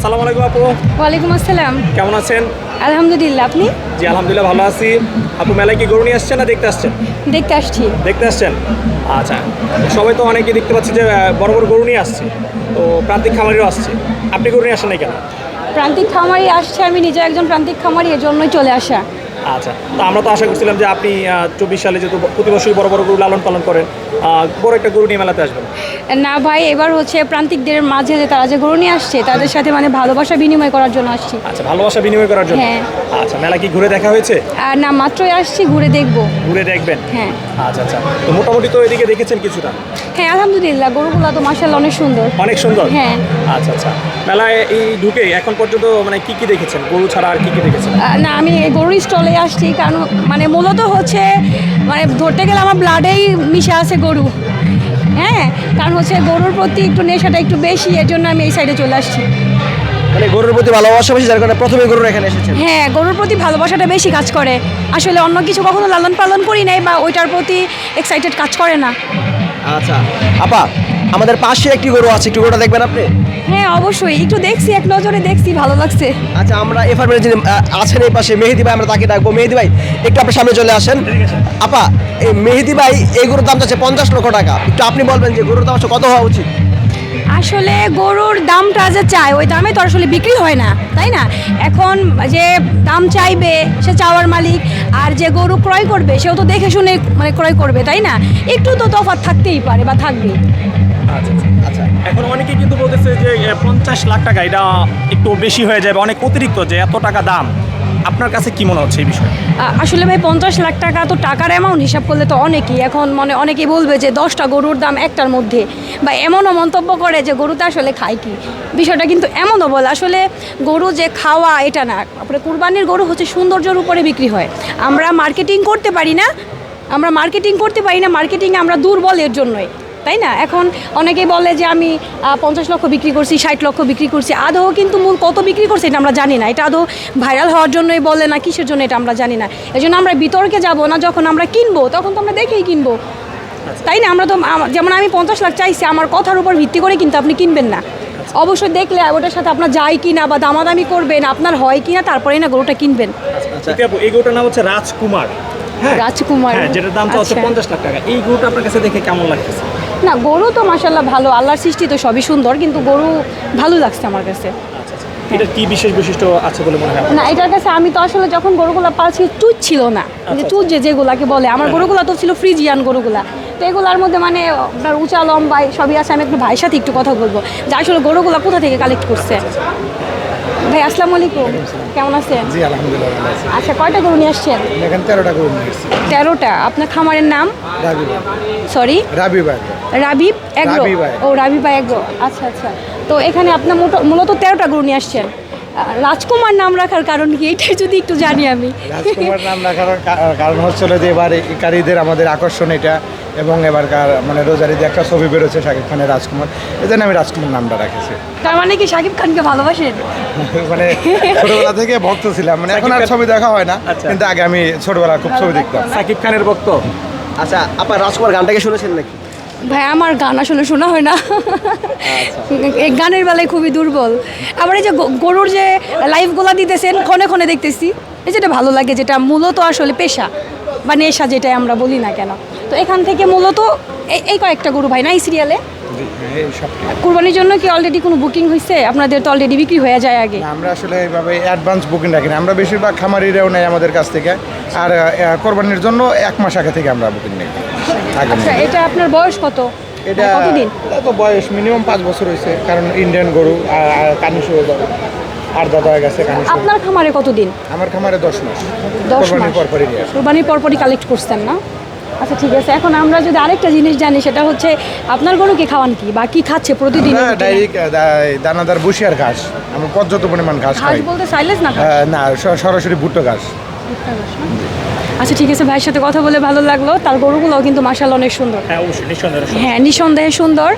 আসসালামু আলাইকুম আপু। ওয়ালাইকুম আসসালাম। কেমন আছেন? আলহামদুলিল্লাহ আপনি? জি আলহামদুলিল্লাহ ভালো আছি। আপু মেলায় কি গরু নিয়ে আসছেন না দেখতে আসছেন? দেখতে আসছি। দেখতে আসছেন? আচ্ছা সবাই তো অনেকে দেখতে পাচ্ছি যে বড় বড় গরু নিয়ে আসছে। তো প্রান্তিক খামারিও আসছে। আপনি গরু নিয়ে আসেন না কেন? প্রান্তিক খামারি আসছে আমি নিজে একজন প্রান্তিক খামারি এর জন্যই চলে আসা। আচ্ছা তো আমরা তো আশা করছিলাম যে আপনি চব্বিশ সালে যেহেতু প্রতি বছরই বড় বড় গরু লালন পালন করেন বড় একটা গরু নিয়ে মেলাতে আসবেন। না ভাই এবার হচ্ছে প্রান্তিকদের মাঝে যে তারা যে গরু নিয়ে আসছে তাদের সাথে মানে ভালোবাসা বিনিময় করার জন্য আসছি। আচ্ছা ভালোবাসা বিনিময় করার জন্য? হ্যাঁ। আচ্ছা মেলা কি ঘুরে দেখা হয়েছে? না মাত্রই আসছি ঘুরে দেখব। ঘুরে দেখবেন? হ্যাঁ। আচ্ছা আচ্ছা তো মোটামুটি তো এদিকে দেখেছেন কিছুটা? হ্যাঁ আলহামদুলিল্লাহ গরুগুলো তো মার্শাল অনেক সুন্দর। অনেক সুন্দর? হ্যাঁ। আচ্ছা আচ্ছা। মেলায় এই ঢুকে এখন পর্যন্ত মানে কি কি দেখেছেন? গরু ছাড়া আর কি কি দেখেছেন? না আমি এই গরুর স্টলে আসছি কারণ মানে মূলত হচ্ছে মানে ধরতে গেলে আমার ব্লাডেই মিশে আছে গরু। হ্যাঁ কারণ হচ্ছে গরুর প্রতি একটু নেশাটা একটু বেশি এর জন্য আমি এই সাইডে চলে আসছি। মানে গরুর প্রতি ভালোবাসা বেশি যার কারণে প্রথমে গরুর এখানে এসেছেন? হ্যাঁ গরুর প্রতি ভালোবাসাটা বেশি কাজ করে। আসলে অন্য কিছু কখনো লালন পালন করি নাই বা ওইটার প্রতি এক্সাইটেড কাজ করে না। আচ্ছা আপা আমাদের পাশে একটি গরু আছে একটু গরুটা দেখবেন আপনি? হ্যাঁ অবশ্যই। একটু দেখছি এক নজরে দেখছি ভালো লাগছে। আচ্ছা আমরা এ ফার্মের যিনি আছেন এই পাশে মেহেদি ভাই আমরা তাকে ডাকবো। মেহেদি ভাই একটু আপনার সামনে চলে আসেন। আপা এই মেহেদি ভাই এই গরুর দাম যাচ্ছে পঞ্চাশ লক্ষ টাকা। একটু আপনি বলবেন যে গরুর দাম কত হওয়া উচিত? আসলে গরুর দামটা যে চায় ওই দামে তো আসলে বিক্রি হয় না তাই না? এখন যে দাম চাইবে সে চাওয়ার মালিক আর যে গরু ক্রয় করবে সেও তো দেখে শুনে মানে ক্রয় করবে তাই না? একটু তো তফাৎ থাকতেই পারে বা থাকবে আচ্ছা আচ্ছা এখন অনেকে কিন্তু বলতেছে যে পঞ্চাশ লাখ টাকা, এটা একটু বেশি হয়ে যাবে, অনেক অতিরিক্ত যে এত টাকা দাম। আপনার কাছে কি মনে হচ্ছে এই বিষয়ে? আসলে ভাই, পঞ্চাশ লাখ টাকা তো টাকার অ্যামাউন্ট হিসাব করলে তো অনেকই, এখন মানে অনেকেই বলবে যে, দশটা গরুর দাম একটার মধ্যে। বা এমনও মন্তব্য করে যে গরুতে আসলে খায় কি? বিষয়টা কিন্তু এমনও বলে, আসলে গরু যে খাওয়া, এটা না। আপনার কুরবানির গরু হচ্ছে সৌন্দর্যের উপরে বিক্রি হয়। আমরা মার্কেটিং করতে পারি না, আমরা মার্কেটিং করতে পারি না মার্কেটিং আমরা দুর্বল এর জন্যই। তাই না? এখন অনেকেই বলে যে আমি পঞ্চাশ লক্ষ বিক্রি করছি ষাট লক্ষ বিক্রি করছি। আদৌ কিন্তু মূল কত বিক্রি করছে এটা আমরা জানি না। এটা আদৌ ভাইরাল হওয়ার জন্যই বলে না কিসের জন্য এটা আমরা জানি না। এই জন্য আমরা বিতর্কে যাব না যখন আমরা কিনবো তখন তো আমরা দেখেই কিনবো। তাই না? আমরা তো যেমন আমি পঞ্চাশ লাখ চাইছি আমার কথার উপর ভিত্তি করে কিন্তু আপনি কিনবেন না। অবশ্যই দেখলে ওটার সাথে আপনার যায় কি না বা দামাদামি করবেন আপনার হয় কি না তারপরেই না গরুটা কিনবেন। ঠিক এই গরুটার নাম হচ্ছে রাজকুমার। হ্যাঁ? রাজকুমার। হ্যাঁ যেটার হচ্ছে আচ্ছা। পঞ্চাশ লাখ টাকা। এই গরুটা আপনার কাছে দেখে কেমন লাগতেছে? না গরু তো মাসাল্লাহ ভালো আল্লাহর সৃষ্টি তো সবই সুন্দর কিন্তু গরু ভালো লাগছে আমার কাছে। আচ্ছা আচ্ছা। এটা কি বিশেষ বৈশিষ্ট্য আছে বলে মনে হয় না এটার কাছে আমি তো আসলে যখন গরুগুলা পালছি চুজ ছিল না। যে চুজ যে যেগুলাকে বলে আমার গরুগুলা তো ছিল ফ্রিজিয়ান গরুগুলা। তো এগুলার মধ্যে মানে আপনার উঁচা লম্বাই সবই আছে আমি একটু ভাইয়ের সাথে একটু কথা বলব। যে আসলে গরুগুলা কোথা থেকে কালেক্ট করছে? ভাই আসসালামু আলাইকুম। কেমন আছেন? জি আলহামদুলিল্লাহ আচ্ছা কয়টা গরু নিয়ে আসছেন? এখানে তেরোটা করে নিয়ে এসেছি তেরোটা। আপনার খামারের নাম? রাবি সরি রাবি ভাই রাবিব এগ্রো? ও রাবিবা এগ্রো। আচ্ছা আচ্ছা। তো এখানে আপনার মোট- মূলত তেরোটা গরু নিয়ে আসছেন। রাজকুমার নাম রাখার কারণ কি? এইটাই যদি একটু জানি আমি। রাজকুমার নাম রাখার কারণ হচ্ছিল যে এবার ইকারিদের আমাদের আকর্ষণ এটা এবং এবারকার মানে রোজারিতে একটা ছবি বেরোচ্ছে শাকিব খানের রাজকুমার। এই জন্য আমি রাজকুমার নামটা রাখেছি। তার মানে কি শাকিব খানকে ভালোবাসেন? মানে ছোটবেলা থেকে ভক্ত ছিলাম। মানে এখন আর ছবি দেখা হয় না আচ্ছা। কিন্তু আগে আমি ছোটবেলা খুব ছবি দেখতাম। সাকিব খানের ভক্ত। আচ্ছা আপনার রাজকুমার গানটাকে শুনেছেন নাকি? ভাই আমার গান আসলে শোনা হয় না। এই গানের বেলায় খুবই দুর্বল। আবার এই যে গ- গরুর যে লাইভগুলো দিতেছেন ক্ষণে ক্ষণে দেখতেছি। এই যেটা ভালো লাগে যেটা মূলত আসলে পেশা। বা নেশা যেটাই আমরা বলি না কেন। তো এখান থেকে মূলত এই- এই কয়েকটা গরু ভাই না এই সিরিয়ালে জি, কুরবানির জন্য কি অলরেডি কোনো বুকিং হয়েছে আপনাদের তো অলরেডি বিক্রি হয়ে যায় আগে। আমরা আসলে এইভাবে অ্যাডভান্স বুকিং রাখি না। আমরা বেশিরভাগ খামারিরাও নেই আমাদের কাছ থেকে। আর কোরবানির জন্য এক মাস আগে থেকে আমরা বুকিং নিই। আচ্ছা এটা আপনার বয়স কত? এটা মানে কতদিন? এটা তো বয়স মিনিমাম পাঁচ বছর হয়েছে কারণ ইন্ডিয়ান গরু কানিস হয়ে যাবে আর দাদা গেছে কানিস আপনার খামারে কতদিন? আমার খামারে দশ মাস। দশ মাস। পরপরই কুরবানির পরপরই কালেক্ট করছেন না? আচ্ছা ঠিক আছে। এখন আমরা যদি আরেকটা জিনিস জানি সেটা হচ্ছে আপনার গরুকে খাওয়ান কি বা কি খাচ্ছে প্রতিদিন? ডাইরেক্ট দানাদার বসিয়ার ঘাস। আমরা পর্যাপ্ত পরিমাণ ঘাস ঘাস খাই। বলতে সাইলেজ না না সরাসরি ভুট্টো ঘাস। আচ্ছা ঠিক আছে ভাইয়ের সাথে কথা বলে ভালো লাগল। তার গরুগুলো কিন্তু মাসাল অনেক সুন্দর। হ্যাঁ নিঃসন্দেহে হ্যাঁ নিঃসন্দেহে সুন্দর।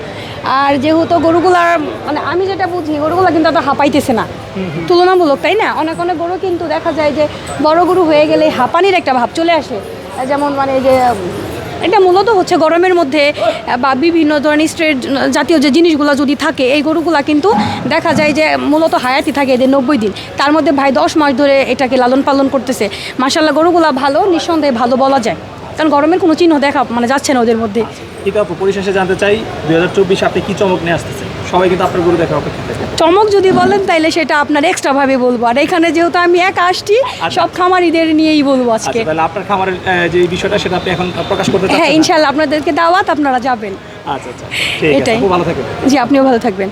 আর যেহেতু গরুগুলার মানে আমি যেটা বুঝি গরুগুলো কিন্তু এত হাঁপাইতেছে না। তুলনামূলক তাই না? অনেক অনেক গরু কিন্তু দেখা যায় যে বড় গরু হয়ে গেলে হাঁপানির একটা ভাব চলে আসে। যেমন মানে যে এটা মূলত হচ্ছে গরমের মধ্যে বা বিভিন্ন ধরনের স্ট্রেট জাতীয় যে জিনিসগুলো যদি থাকে, এই গরুগুলো কিন্তু দেখা যায় যে মূলত হায়াতি থাকে এদের নব্বই দিন। তার মধ্যে ভাই দশ মাস ধরে এটাকে লালন পালন করতেছে। মাসাল্লাহ গরুগুলো ভালো, নিঃসন্দেহে ভালো বলা যায়। কারণ গরমের কোনো চিহ্ন দেখা মানে যাচ্ছে না ওদের মধ্যে। ঠিক আছে, পরিশেষে জানতে চাই দু হাজার চব্বিশে আপনি কি চমক নিয়ে আসতেছেন? সবাই কিন্তু আপনার গরু দেখার অপেক্ষা থাকে চমক যদি বলেন তাইলে সেটা আপনার এক্সট্রা ভাবে বলব। আর এখানে যেহেতু আমি এক আসছি সব খামারিদের নিয়েই বলব আজকে। আচ্ছা তাহলে আপনার খামারের যে বিষয়টা সেটা আপনি এখন প্রকাশ করতে হ্যাঁ ইনশাল্লাহ আপনাদেরকে দাওয়াত আপনারা যাবেন। আচ্ছা আচ্ছা। এটাই। ভালো থাকবেন। জি আপনিও ভালো থাকবেন।